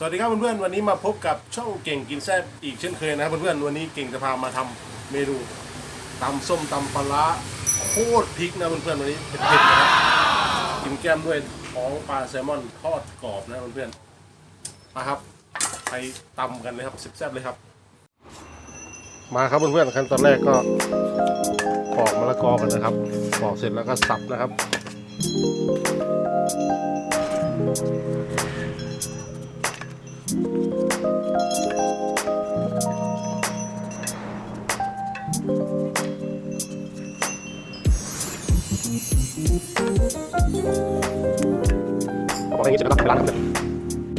สวัสดีครับเพื่อนๆวันนี้มาพบกับช่องเก่งกินแซ่บอีกเช่นเคยนะครับเพื่อนๆวันนี้เก่งจะพามาทำเมนูตำส้มตำปลาร้าโคตรพริกนะเพื่อนๆวันนี้เผ็ดๆนะครับกินแก้มด้วยท้องปลาแซลมอนทอดกรอบนะเพื่อนๆมาครับไปตำกันเลยครับแซ่บๆเลยครับ มาครับเพื่อนๆขั้นตอนแรกก็ปอกมะละกอกันนะครับปอกเสร็จแล้วก็สับนะครับ พออย่างนี้เสร็จแล้วก็ไปล้างน้ำเลย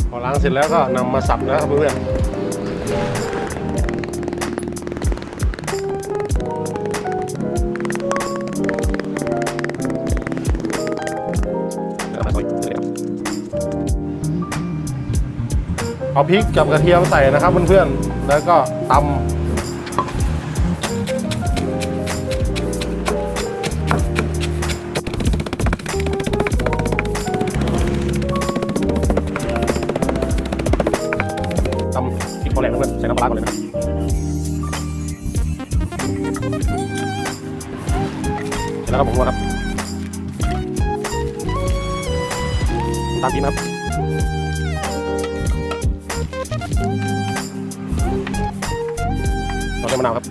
พอล้างเสร็จแล้วก็นำมาสับนะครับเพื่อนแเอาพริกกับกระเทียมใส่นะครับเพื่อนๆ แล้วก็ตำตำพริกโคแรงนเพื่อนใส่น้ำปลาก่อนเลยนะครับเสร็จแล้วก็ผมว่าครับตามกินครับ เราใช้มะนาวครับ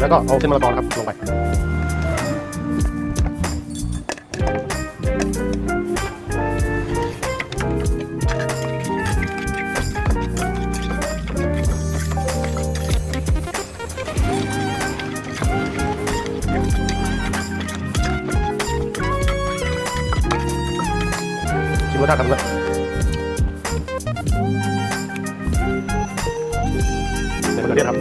แล้วก็เอาเส้นมะละกอครับลงไป รสชาติกันเลยเสร็จมะเขือเทศครับ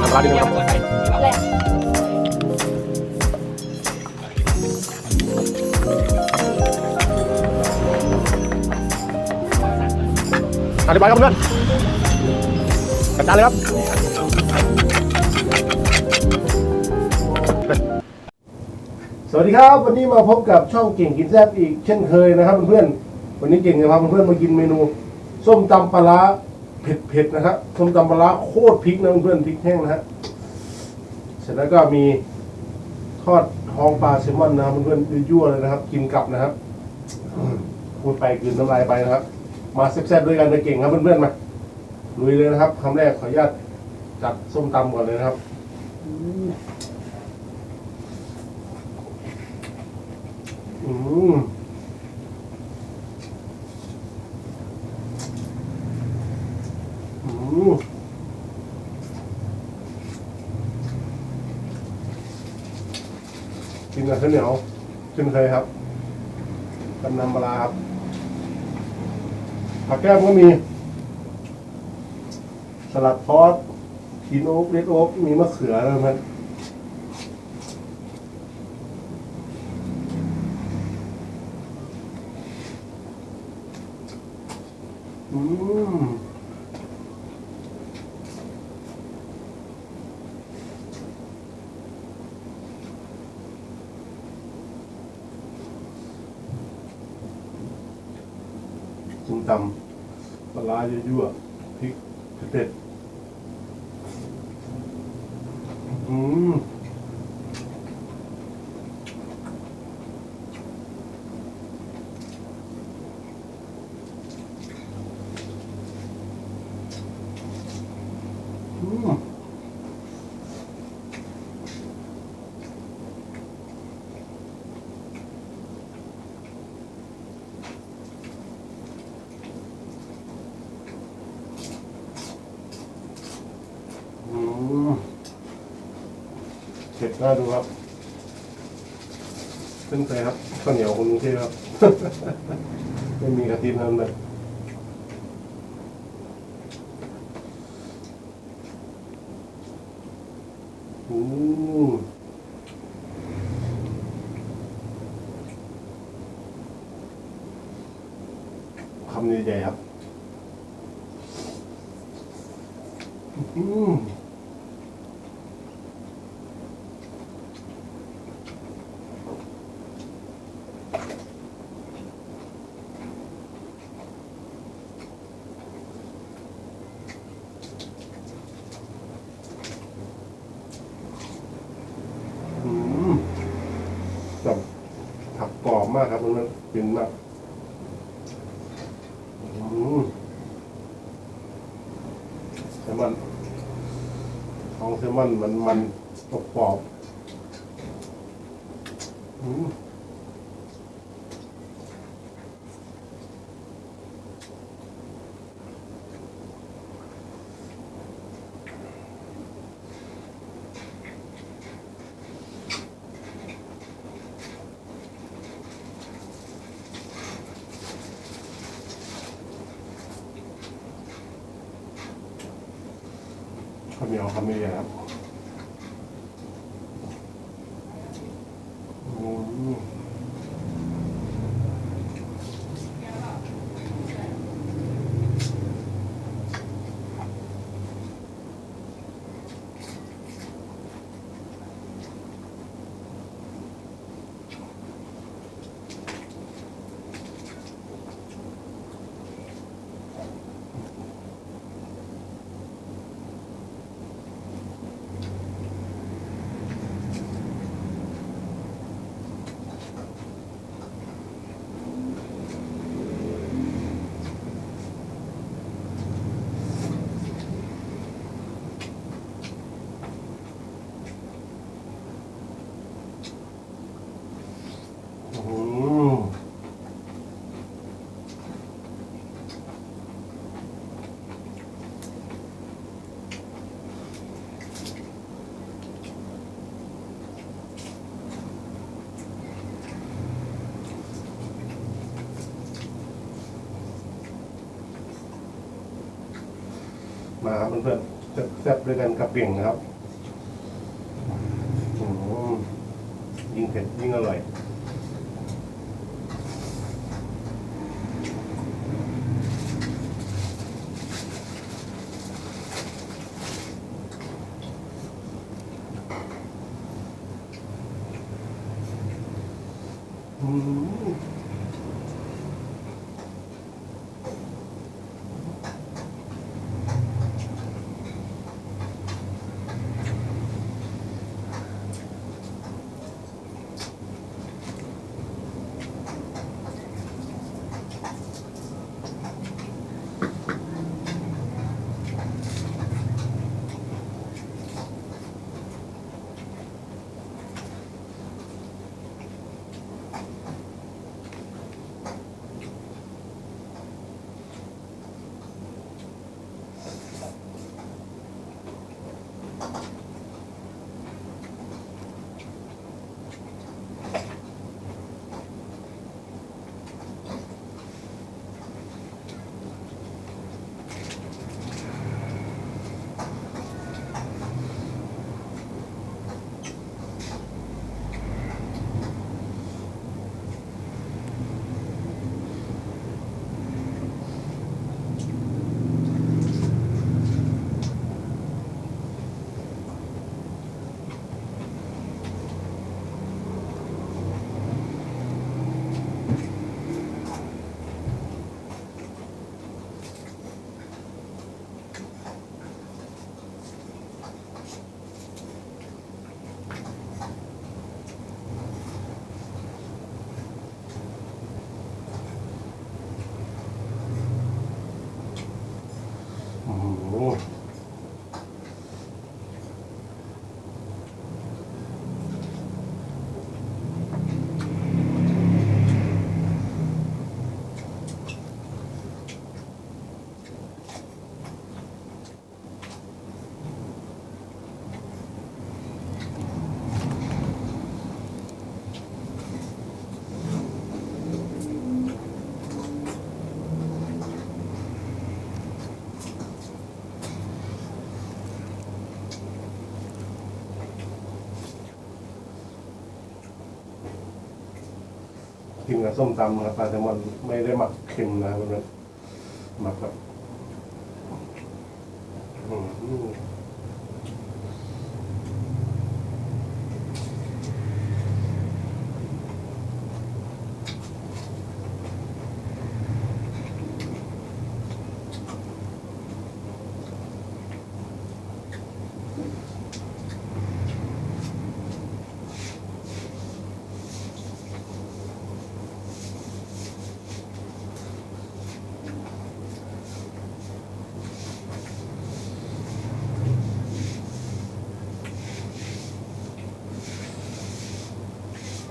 น้ำปลาร้านิดนึงครับอธิบายครับเพื่อนจัดการเลยครับ สวัสดีครับ วันนี้มาพบกับช่องเก่งกินแซ่บอีกเช่นเคยนะครับเพื่อนๆวันนี้เก่งจะพาเพื่อนๆมากินเมนู ส้มตำปลาร้าเผ็ดๆนะครับส้มตำปลาร้าโคตรพริกนะเพื่อนๆพริกแห้งนะฮะเสร็จแล้วก็มีทอดทองปลาแซลมอนนะครับเพื่อนๆยั่วๆเลยนะครับ กินกับนะครับพูดไปกลืนน้ำลายไปนะครับ มาแซ่บๆด้วยกันเลยเก่งครับเพื่อนๆมาลุยเลยนะครับคำแรกขออนุญาตจัดส้มตำก่อนเลยนะครับ อืมอืมกินกับข้าวเหนียวขึ้นเคยครับกำนำปลาครับผักแก้มก็มี สลัดพอสกินโอ๊กเลดโอ๊กมีมะเขืออะไรมั อืมส้มตำปลาร้ายั่วๆพริกเผ็ดๆอืม ดน่าดูครับเส้นใสครับข้าวเหนียวคนกรุงเทพครับ ไม่มีกะทิน้ำเลยอืมคำนี้ใหญ่ครับ อืม มากครับมันเป็นมากแซลมอนของแซลมอนมันมันกรอบ ข้าวเหนียวข้าวเหนียวครับอืมอืมมาครับ เพื่อนแซ่บๆด้วยกันกับเก่งนะครับ อืมยิ่งเผ็ดยิ่งอร่อย กินกับส้มตำครับปลาแซลมอนไม่ได้หมักเค็มนะครับเพื่อนหมักแบบ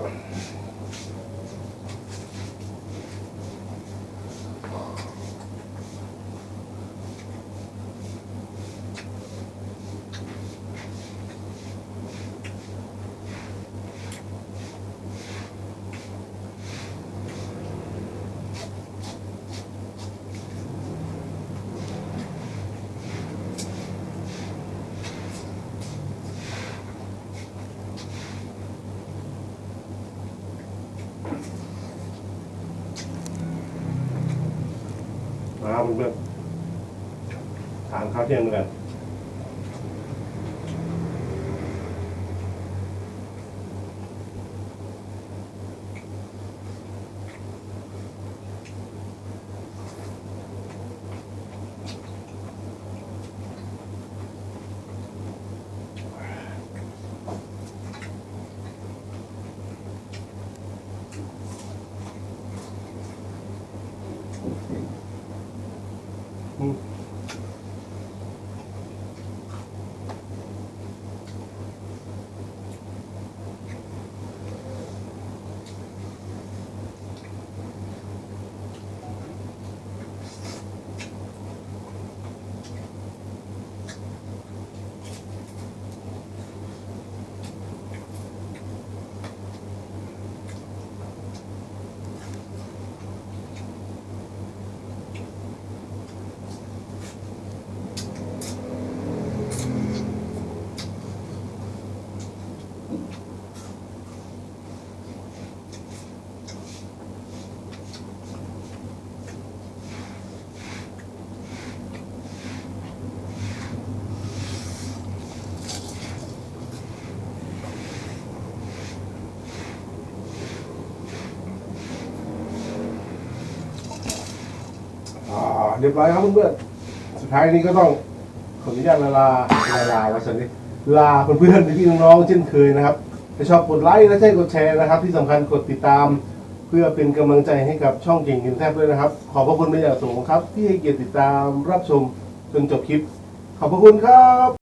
フフフフ。 มาเพื่อนๆทานข้าเที่ยงด้วยกัน เรียบร้อยครับเพื่อนๆสุดท้ายนี้ก็ต้องขออนุญาตลาลาลาลาไว้สักนิดลาเพื่อนๆพี่ๆน้องๆเช่นเคยนะครับถ้าชอบกดไลค์และใช่กดแชร์นะครับ ที่สำคัญกดติดตาม เพื่อเป็นกำลังใจให้กับช่องเก่งกินแทบด้วยนะครับ ขอบพระคุณเป็นอย่างสูงครับ ที่ให้เกียรติติดตามรับชมจนจบคลิป ขอบพระคุณครับ